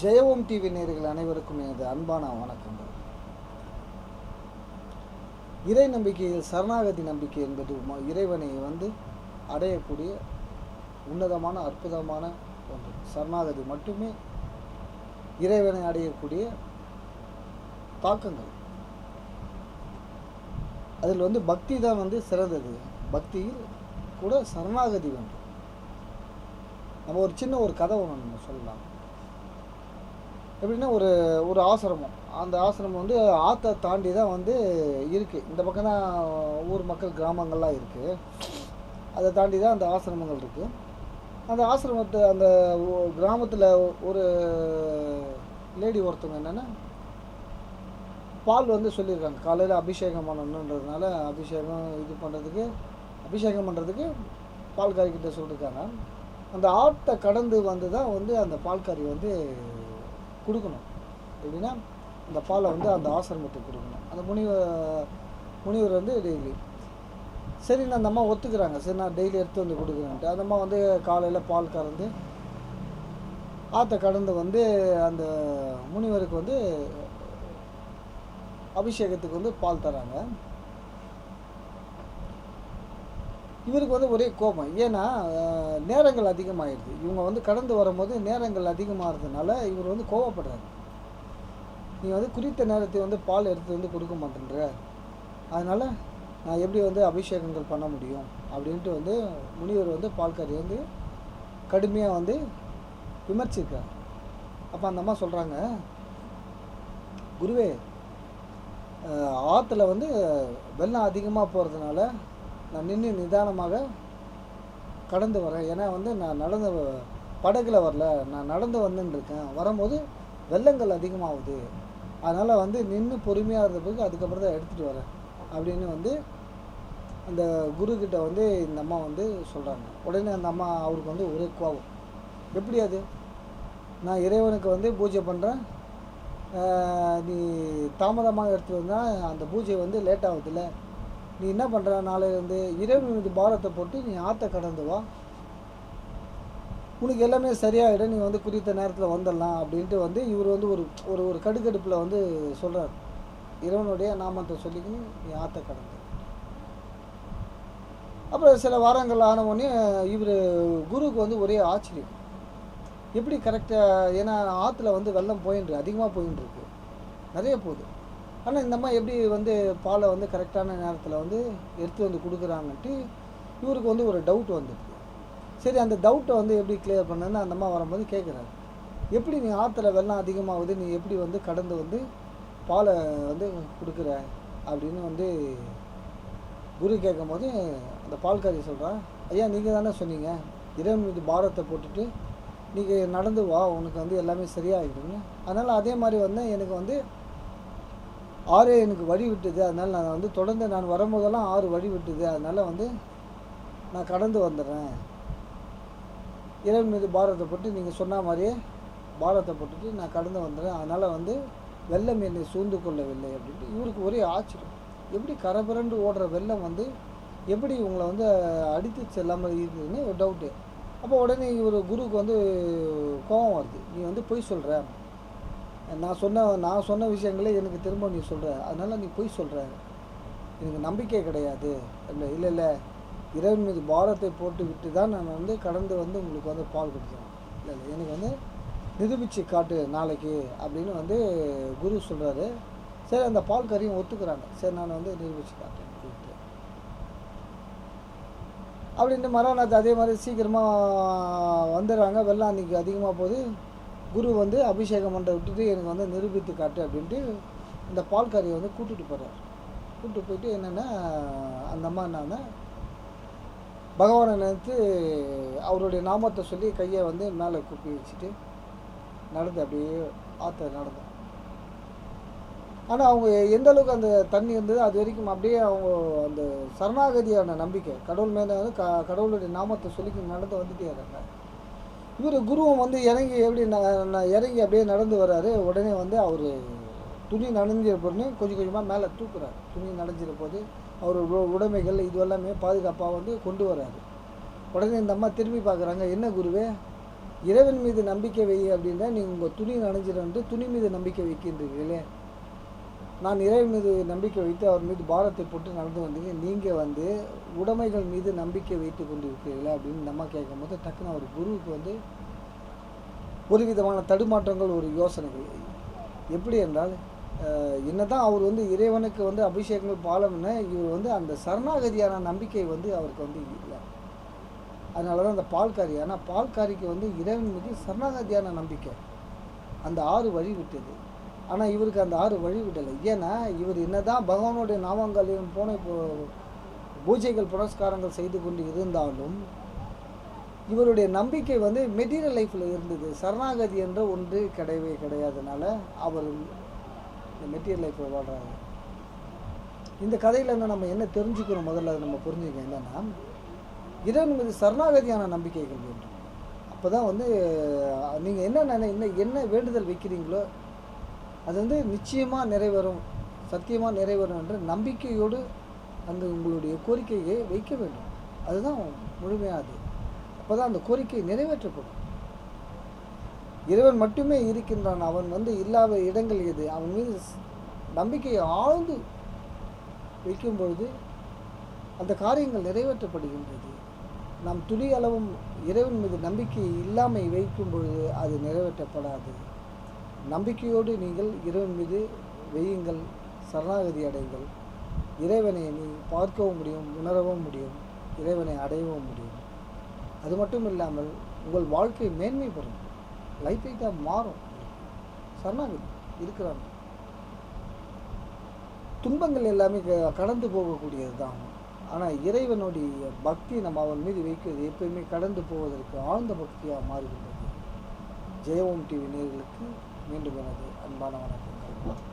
ஜெயவோம் TV நேர்கள் அனைவருக்கும் எனது அன்பான வணக்கங்கள். இறை நம்பிக்கையில் சரணாகதி நம்பிக்கை என்பது இறைவனை வந்து அடையக்கூடிய உன்னதமான அற்புதமான ஒன்று. சரணாகதி மட்டுமே இறைவனை அடையக்கூடிய தாக்கங்கள். அதில் வந்து பக்தி தான் வந்து சிறந்தது. பக்தியில் கூட சரணாகதி வேண்டும். நம்ம ஒரு சின்ன ஒரு கதை ஒன்று நம்ம சொல்லலாம். எப்படின்னா ஒரு ஒரு ஆசிரமம். அந்த ஆசிரமம் வந்து ஆற்றை தாண்டி தான் வந்து இருக்குது இந்த பக்கம் தான் ஊர் மக்கள் கிராமங்கள்லாம் இருக்குது அதை தாண்டி தான் அந்த ஆசிரமங்கள் இருக்குது அந்த ஆசிரமத்தை அந்த கிராமத்தில் ஒரு லேடி ஒருத்தவங்க என்னென்னா பால் வந்து சொல்லியிருக்காங்க. காலையில் அபிஷேகம் பண்ணணுன்றதுனால அபிஷேகம் இது பண்ணுறதுக்கு அபிஷேகம் பண்ணுறதுக்கு பால்காரிக்கிட்ட சொல்லியிருக்காங்க அந்த ஆட்டை கடந்து வந்து தான் வந்து அந்த பால்காரி வந்து கொடுக்கணும். எப்படின்னா அந்த பாலை வந்து அந்த ஆசிரமத்துக்கு கொடுக்கணும். அந்த முனிவர் முனிவர் வந்து டெய்லி சரி நான் அந்த அம்மா ஒத்துக்கிறாங்க. சரி நான் டெய்லி எடுத்து வந்து கொடுக்குறேன்ட்டு. அந்த அம்மா வந்து காலையில் பால் கறந்து ஆற்றை கடந்து வந்து அந்த முனிவருக்கு வந்து அபிஷேகத்துக்கு வந்து பால் தராங்க. இவருக்கு வந்து ஒரே கோபம். ஏன்னா நேரங்கள் அதிகமாகிடுது இவங்க வந்து கடந்து வரும்போது நேரங்கள் அதிகமாகிறதுனால இவர் வந்து கோவப்படுறாரு. நீ வந்து குறித்த நேரத்தை வந்து பால் எடுத்து வந்து கொடுக்க மாட்டேன்ற. அதனால் நான் எப்படி வந்து அபிஷேகங்கள் பண்ண முடியும்? அப்படின்ட்டு வந்து முனிவர் வந்து பால்காரி வந்து கடுமையாக வந்து விமர்சிக்கிறார். அப்போ அந்த அம்மா சொல்கிறாங்க குருவே ஆற்றுல வந்து வெள்ளம் அதிகமாக போகிறதுனால நான் நின்று நிதானமாக கடந்து வரேன். ஏன்னா வந்து நான் நடந்து படகுல வரல. நான் நடந்து வந்துன்னு இருக்கேன் வரும்போது வெள்ளங்கள் அதிகமாகுது. அதனால் வந்து நின்று பொறுமையாக இருந்த பிறகு அதுக்கப்புறம் தான் எடுத்துகிட்டு வரேன் அப்படின்னு வந்து அந்த குருக்கிட்ட வந்து இந்த அம்மா வந்து சொல்கிறாங்க உடனே அந்த அம்மா அவருக்கு வந்து ஒரே கோபம் எப்படி அது? நான் இறைவனுக்கு வந்து பூஜை பண்ணுறேன் நீ தாமதமாக எடுத்து வந்தால் அந்த பூஜை வந்து லேட் ஆகுதுல்ல. நீ என்ன பண்ணுற நாளையிலேருந்து இறைவன் மீது பாரத்தை போட்டு நீ ஆற்ற கடந்து வா. உனக்கு எல்லாமே சரியாயிடும். நீ வந்து குறித்த நேரத்தில் வந்துடலாம் அப்படின்ட்டு வந்து இவர் வந்து ஒரு ஒரு ஒரு கடுக்கடுப்பில் வந்து சொல்கிறார் இறைவனுடைய நாமத்தை சொல்லிக்கணும் நீ ஆற்ற கடந்து. அப்புறம் சில வாரங்கள் ஆனவுடனே இவர் குருவுக்கு வந்து ஒரே ஆச்சரியம். எப்படி கரெக்டாக ஏன்னா ஆற்றுல வந்து வெள்ளம் போயின்னு அதிகமாக போயின்னு இருக்கு நிறைய போகுது. ஆனால் இந்த அம்மா எப்படி வந்து பாலை வந்து கரெக்டான நேரத்தில் வந்து எடுத்து வந்து கொடுக்குறாங்கன்ட்டு இவருக்கு வந்து ஒரு டவுட் வந்துடுது சரி அந்த டவுட்டை வந்து எப்படி கிளியர் பண்ணுன்னு அந்த அம்மா வரும்போது கேட்குறாரு எப்படி நீ ஆற்றுல வெள்ளம் அதிகமாகுது நீ எப்படி வந்து கடந்து வந்து பாலை வந்து கொடுக்குற அப்படின்னு வந்து குரு கேட்கும்போது அந்த பால்காரி சொல்கிறான் ஐயா நீங்கள் தானே சொன்னீங்க இறைவன் மீது பாரத்தை போட்டுட்டு நீங்கள் நடந்து வா உனக்கு வந்து எல்லாமே சரியாகிடுங்க அதனால் அதே மாதிரி வந்து எனக்கு வந்து ஆறு எனக்கு வழி விட்டுது. அதனால் நான் வந்து தொடர்ந்து நான் வரும்போதெல்லாம் ஆறு வழி விட்டுது. அதனால் வந்து நான் கடந்து வந்துடுறேன். இறைவன் மீது பாரத்தை போட்டு நீங்கள் சொன்ன மாதிரியே பாரத்தை போட்டுட்டு நான் கடந்து வந்துடுறேன். அதனால் வந்து வெள்ளம் என்னை சூழ்ந்து கொள்ளவில்லை அப்படின்ட்டு இவருக்கு ஒரே ஆச்சரியம். எப்படி கரபரண்டு ஓடுற வெள்ளம் வந்து எப்படி உங்களை வந்து அடித்து செல்லாமல் இருக்குதுன்னு ஒரு டவுட்டு அப்போ உடனே இவர் குருவுக்கு வந்து கோபம் வருது. நீ வந்து பொய் சொல்கிற நான் சொன்ன நான் சொன்ன விஷயங்களே எனக்கு திரும்ப நீ சொல்கிற அதனால் நீ பொய் சொல்கிற எனக்கு நம்பிக்கை கிடையாது. இல்லை இல்லை இல்லை. இறைவன் மீது பாரத்தை போட்டு விட்டு தான் நான் வந்து கடந்து வந்து உங்களுக்கு வந்து பால் கொடுத்தேன் இல்லை இல்லை. எனக்கு வந்து நிரூபித்து காட்டு நாளைக்கு அப்படின்னு வந்து குரு சொல்கிறாரு சரி அந்த பால் கறியும் ஒத்துக்கிறாங்க. சரி நான் வந்து நிரூபித்து காட்டுறேன் அப்படின்ட்டு. அப்படின்ட்டு மறுநாள் அதே மாதிரி சீக்கிரமாக வந்துடுறாங்க. வெள்ளம் அன்றைக்கி அதிகமாக போகுது. குரு வந்து அபிஷேகம் பண்ணுற விட்டுட்டு எனக்கு வந்து நிரூபித்து காட்டு அப்படின்ட்டு இந்த பால்காரியை வந்து கூட்டிகிட்டு போகிறார் கூப்பிட்டு போயிட்டு என்னென்னா அந்த அம்மா என்னன்னா பகவானை நினைத்து அவருடைய நாமத்தை சொல்லி கையை வந்து மேலே கூப்பி வச்சுட்டு நடந்து அப்படியே ஆற்ற நடந்தோம் ஆனால் அவங்க எந்த அளவுக்கு அந்த தண்ணி இருந்தது அது வரைக்கும் அப்படியே அவங்க அந்த சரணாகதியான நம்பிக்கை கடவுள் மேலே வந்து க கடவுளுடைய நாமத்தை சொல்லி நடந்து வந்துட்டே இருக்காங்க. இவர் குருவும் வந்து இறங்கி எப்படி நான் இறங்கி அப்படியே நடந்து வர்றாரு. உடனே வந்து அவர் துணி நனைஞ்சிற பொண்ணு கொஞ்சம் கொஞ்சமாக மேலே தூக்குறாரு. துணி நனைஞ்சிற போது அவர் உடைமைகள் இது எல்லாமே பாதுகாப்பாக வந்து கொண்டு வர்றாரு. உடனே இந்த அம்மா திரும்பி பார்க்குறாங்க என்ன குருவே இறைவன் மீது நம்பிக்கை வை அப்படின்னா நீங்கள் உங்கள் துணி நனைஞ்சிருந்து துணி மீது நம்பிக்கை வைக்கின்றீர்களே. நான் இறைவன் மீது நம்பிக்கை வைத்து அவர் மீது பாரத்தை போட்டு நடந்து வந்தீங்க. நீங்கள் வந்து உடைமைகள் மீது நம்பிக்கை வைத்து கொண்டிருக்கிறீர்களா அப்படின்னு நம்ம கேட்கும்போது டக்குன்னு அவர் குருவுக்கு வந்து ஒரு விதமான தடுமாற்றங்கள் ஒரு யோசனைகள். எப்படி என்றால் என்ன தான் அவர் வந்து இறைவனுக்கு வந்து அபிஷேகங்கள் பாலம்னு இவர் வந்து அந்த சரணாகதியான நம்பிக்கை வந்து அவருக்கு வந்து இல்லை. அதனால தான் அந்த பால்காரி ஆனால் பால்காரிக்கு வந்து இறைவன் மீது சரணாகதியான நம்பிக்கை. அந்த ஆறு வழி விட்டது. ஆனால் இவருக்கு அந்த ஆறு வழி விடலை. ஏன்னா இவர் என்னதான் பகவானுடைய நாமங்களையும் போன இப்போ பூஜைகள் புரஸ்காரங்கள் செய்து கொண்டு இருந்தாலும் இவருடைய நம்பிக்கை வந்து மெட்டீரியல் லைஃப்பில் இருந்தது. சரணாகதி என்ற ஒன்று கிடையவே கிடையாதனால அவர் இந்த மெட்டீரியல் லைஃப்பில் வாழ்கிறாங்க இந்த கதையில் நம்ம என்ன தெரிஞ்சுக்கிறோம் முதல்ல அதை நம்ம புரிஞ்சுக்க என்னென்னா இறைவன் மீது சரணாகதியான நம்பிக்கைகள் வேண்டும். அப்போ தான் வந்து நீங்கள் என்ன நினை என்ன என்ன வேண்டுதல் வைக்கிறீங்களோ அது வந்து நிச்சயமாக நிறைவேறும் சத்தியமாக நிறைவேறும் என்ற நம்பிக்கையோடு அந்த உங்களுடைய கோரிக்கையை வைக்க வேண்டும். அதுதான் முழுமையாது அப்போ தான் அந்த கோரிக்கை நிறைவேற்றப்படும். இறைவன் மட்டுமே இருக்கின்றான். அவன் வந்து இல்லாத இடங்கள் எது? அவன் மீது நம்பிக்கையை ஆழ்ந்து வைக்கும் பொழுது அந்த காரியங்கள் நிறைவேற்றப்படுகின்றது. நாம் துளி அளவும் இறைவன் மீது நம்பிக்கை இல்லாமல் வைக்கும் பொழுது அது நிறைவேற்றப்படாது. நம்பிக்கையோடு நீங்கள் இறைவன் மீது வையுங்கள் சரணாகதி அடைங்கள். இறைவனை நீ பார்க்கவும் முடியும் உணரவும் முடியும் இறைவனை அடையவும் முடியும். அது மட்டும் இல்லாமல் உங்கள் வாழ்க்கை மேன்மை பெறும் லைஃபை தான் மாறும். சரணாகதி இருக்கிறாங்க துன்பங்கள் எல்லாமே க- கடந்து போகக்கூடியது தான் ஆனால் இறைவனுடைய பக்தி நம்ம அவன் மீது வைக்கிறது எப்பயுமே கடந்து போவதற்கு ஆழ்ந்த பக்தியாக மாறுகின்றது ஜெயவோம் டிவி நேர்களுக்கு மீண்டும் எனது அன்பான வணக்கங்கள்.